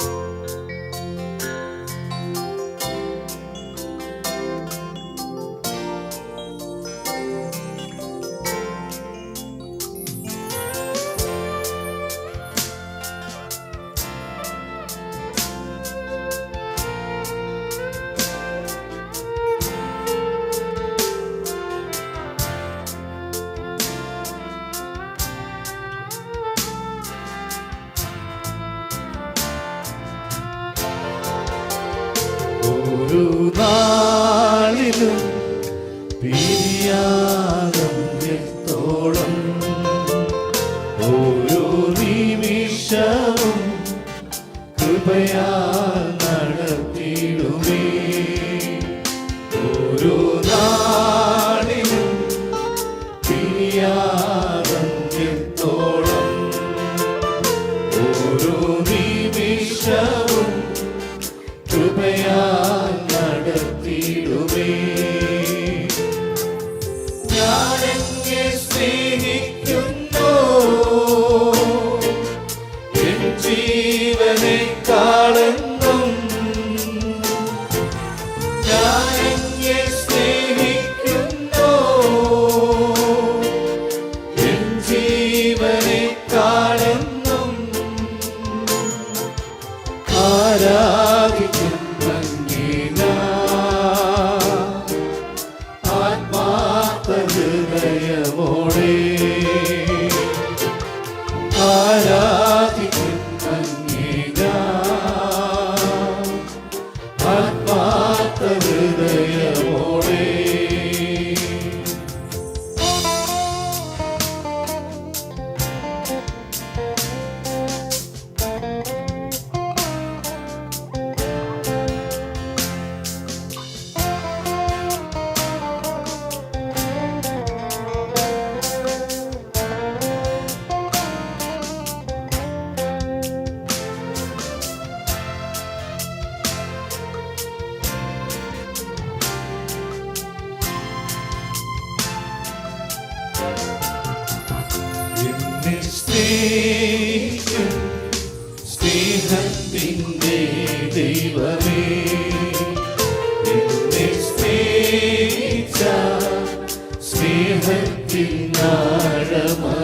you ഒരു നാളിലും പിരിയാതമ്യത്തോളം ആരാധിക്കും. സ്നേഹിക്കും സ്നേഹത്തിന്റെ ദൈവമേ. എന്നെ സ്നേഹിച്ച സ്നേഹത്തിൻ ആഴമായി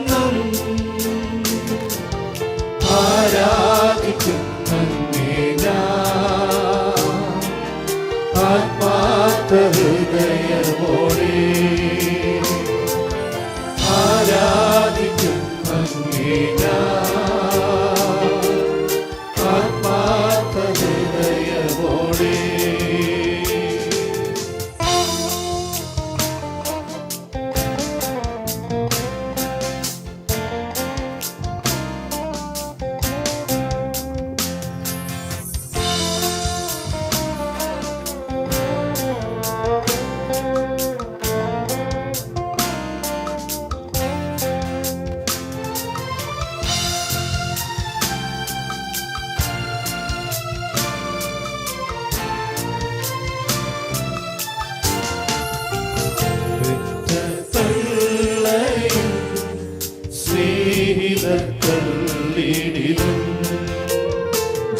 ആരാ സ്നേഹിതർക്കല്ലിടിലും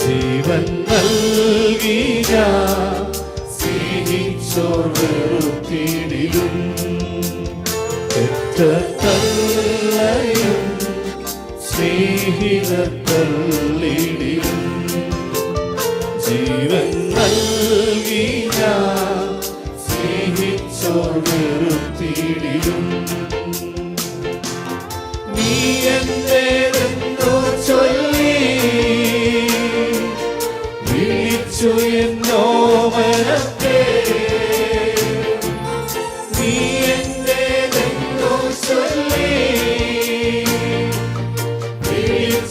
ജീവൻ നൽകി ഞാൻ സ്നേഹിച്ചോർ വെറുത്തിടിലും പെറ്റ തള്ളയും ജീവൻ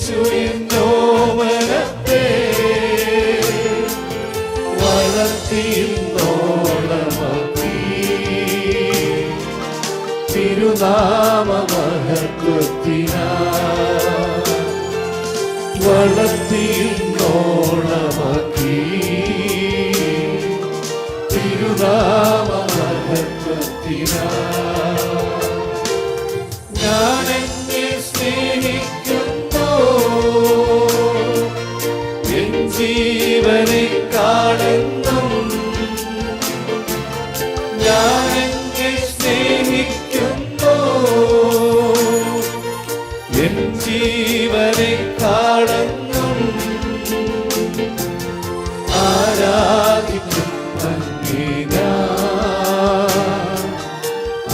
എന്നോ മനത്തെ വളർത്തിന്നോളമീ തിരുനാമ മഹത്വത്തിനാ വളർത്തിന്നോളമീ തിരുനാമ മഹത്വത്തിനാ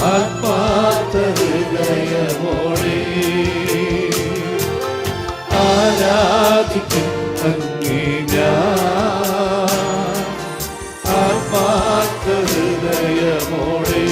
ആത്മാർത്ഥ ഹൃദയമോടെ ആരാധിക്കും അങ്ങേ ഞാൻ. ആത്മാർത്ഥ ഹൃദയമോടെ